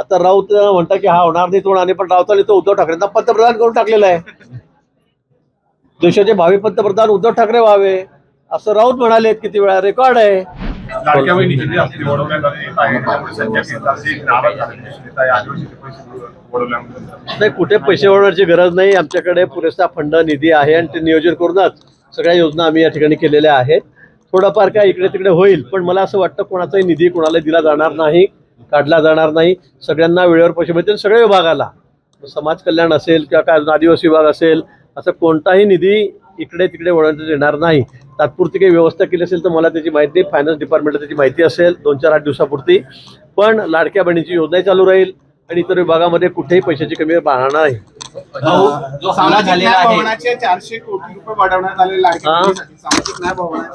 आता राऊत म्हणता की हा होणार नाही तो आणि पण राऊतांनी तो उद्धव ठाकरेंना पंतप्रधान करून टाकलेला आहे. देशाचे भावी पंतप्रधान उद्धव ठाकरे व्हावे असं राऊत म्हणाले किती वेळा रेकॉर्ड आहे. नाही कुठे पैसे वळवण्याची गरज नाही आमच्याकडे पुरेसा फंड निधी आहे आणि ते नियोजन करूनच सगळ्या योजना आम्ही या ठिकाणी केलेल्या आहेत. थोडंफार काय इकडे तिकडे होईल पण मला असं वाटतं कोणाचाही निधी कोणाला दिला जाणार नाही. काढला जाणार नाही. सगळ्यांना वेळेवर पैसे मिळतील. सगळ्या विभागाला. समाज कल्याण असेल किंवा काय आदिवासी विभाग असेल असं कोणताही निधी इकडे तिकडे वळवण्यात येणार नाही. तात्पुरती काही व्यवस्था केली असेल तर मला त्याची माहिती फायनान्स डिपार्टमेंटला त्याची माहिती असेल दोन चार आठ दिवसापुरती. पण लाडक्या बहिणीची योजनाही चालू राहील आणि इतर विभागामध्ये कुठेही पैशाची कमी राहणार नाही. जो हा.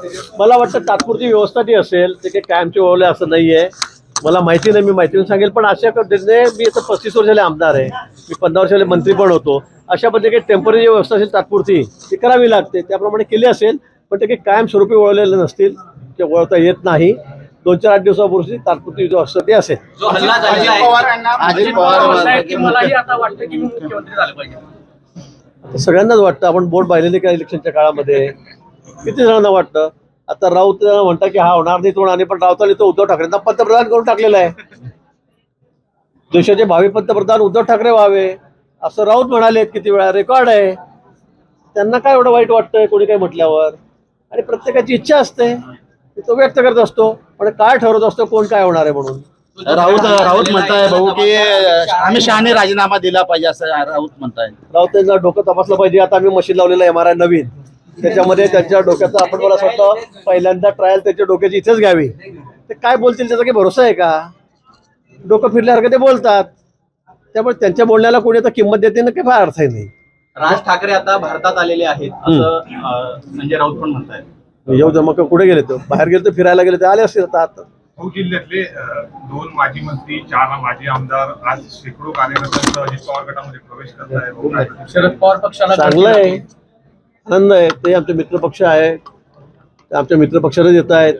जे मला वाटतं तात्पुरती व्यवस्था ती असेल ते काही कायमचे ओळले असं नाही आहे मला माहिती नाही मी माहिती सांगेल पण अशा पद्धतीने मी आता पस्तीस वर्षाले आमदार आहे. मी पंधरा वर्षाले मंत्री पण होतो. अशा पद्धतीने काही टेंपररी व्यवस्था असेल तात्पुरती ती करावी लागते. त्याप्रमाणे केली असेल पण ते काही कायमस्वरूपी वळलेले नसतील ते वळता येत नाही. दोन चार आठ दिवसापूर्वी तात्पुरती व्यवस्था ती असेल. जो झालं पाहिजे. आता सगळ्यांनाच वाटतं आपण बोट पाहिलेले का इलेक्शनच्या काळामध्ये? किती जणांना वाटतं? आता राऊत म्हणता की हा होणार नाही तो नाही पण राऊतांनी तो उद्धव ठाकरेंना पंतप्रधान करून टाकलेला आहे. देशाचे भावी पंतप्रधान उद्धव ठाकरे व्हावे असं राऊत म्हणाले किती वेळा रेकॉर्ड आहे. त्यांना काय एवढं वाईट वाटतंय कोणी काही म्हटल्यावर? आणि प्रत्येकाची इच्छा असते ती तो व्यक्त करत असतो पण काय ठरवत असतो कोण काय होणार आहे म्हणून? राऊत राऊत म्हणताय भाऊ की अमित शहाने राजीनामा दिला पाहिजे असं राऊत म्हणताय. राऊतांचं डोकं तपासलं पाहिजे आता आम्ही मशीन लावलेलं एम आर आय नवीन. त्याच्यामध्ये त्यांच्या डोक्याचा आपण मला असं वाटतं पहिल्यांदा ट्रायल त्याच्या डोक्याची इथेच घ्यावी. ते काय बोलतील त्याचा काही भरोसा आहे का? डोकं फिरल्यासारखं ते बोलतात. त्यामुळे त्यांच्या बोलण्याला कोणी आता किंमत देते ना काही फार अर्थ नाही. राज ठाकरे आता भारतात आलेले आहेत असं संजय राऊत पण म्हणतायत. येऊ दे मग कुठे गेले तो? बाहेर गेले तर फिरायला गेले तर आले असतील आता आता. भाऊ जिल्ह्यातले दोन माजी मंत्री चार माजी आमदार आज शेकडो कार्यकर्त्यांचा अजित पवार गटामध्ये प्रवेश करत आहे शरद पवार पक्षाला चांगलं आहे. आनंद आहे. ते आमचे मित्रपक्ष आहे ते आमच्या मित्रपक्षाला येत आहेत.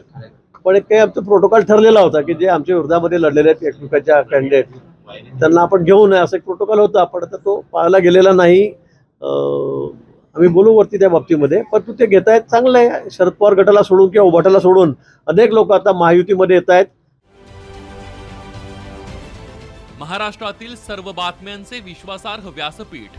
पण एक काही आमचा प्रोटोकॉल ठरलेला होता की जे आमच्या विरोधामध्ये लढलेले आहेत एकमेकाच्या कॅन्डिडेट त्यांना आपण घेऊ नये असं एक प्रोटोकॉल होता. पण आता तो पाळला गेलेला नाही. आम्ही बोलू वरती त्या बाबतीमध्ये. परंतु ते घेत आहेत चांगलं आहे. शरद पवार गटाला सोडून किंवा उभाटाला सोडून अनेक लोक आता महायुतीमध्ये येत आहेत. महाराष्ट्रातील सर्व बातम्यांचे विश्वासार्ह व्यासपीठ.